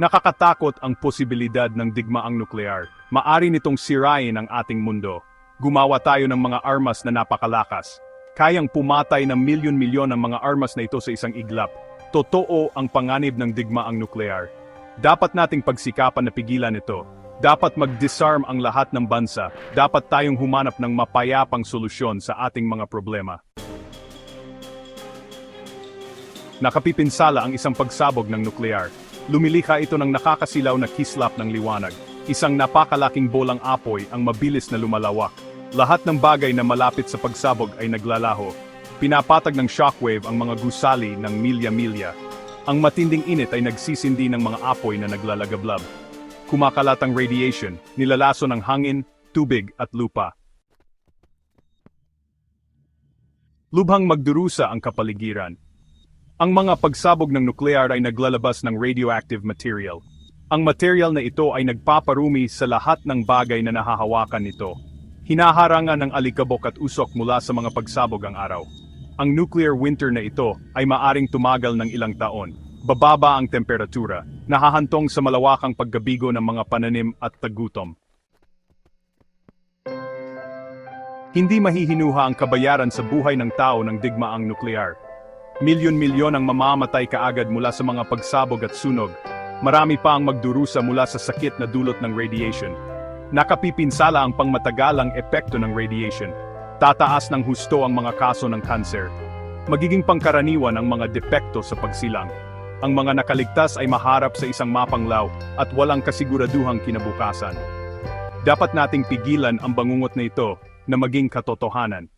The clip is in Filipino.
Nakakatakot ang posibilidad ng digmaang nuklear. Maari nitong sirain ang ating mundo. Gumawa tayo ng mga armas na napakalakas. Kayang pumatay ng milyon-milyon ang mga armas na ito sa isang iglap. Totoo ang panganib ng digmaang nuklear. Dapat nating pagsikapan na pigilan ito. Dapat mag-disarm ang lahat ng bansa. Dapat tayong humanap ng mapayapang solusyon sa ating mga problema. Nakapipinsala ang isang pagsabog ng nuklear. Lumilikha ito ng nakakasilaw na kislap ng liwanag. Isang napakalaking bolang apoy ang mabilis na lumalawak. Lahat ng bagay na malapit sa pagsabog ay naglalaho. Pinapatag ng shockwave ang mga gusali ng milya-milya. Ang matinding init ay nagsisindi ng mga apoy na naglalagablab. Kumakalat ang radiation, nilalaso ng hangin, tubig at lupa. Lubhang magdurusa ang kapaligiran. Ang mga pagsabog ng nuklear ay naglalabas ng radioactive material. Ang material na ito ay nagpaparumi sa lahat ng bagay na nahahawakan nito. Hinaharangan ng alikabok at usok mula sa mga pagsabog ang araw. Ang nuclear winter na ito ay maaring tumagal ng ilang taon. Bababa ang temperatura, nahahantong sa malawakang paggabigo ng mga pananim at tagutom. Hindi mahihinuha ang kabayaran sa buhay ng tao ng digmaang nuklear. Milyon-milyon ang mamamatay kaagad mula sa mga pagsabog at sunog. Marami pa ang magdurusa mula sa sakit na dulot ng radiation. Nakapipinsala ang pangmatagalang epekto ng radiation. Tataas ng husto ang mga kaso ng kanser. Magiging pangkaraniwan ang mga depekto sa pagsilang. Ang mga nakaligtas ay maharap sa isang mapanglaw at walang kasiguraduhang kinabukasan. Dapat nating pigilan ang bangungot na ito na maging katotohanan.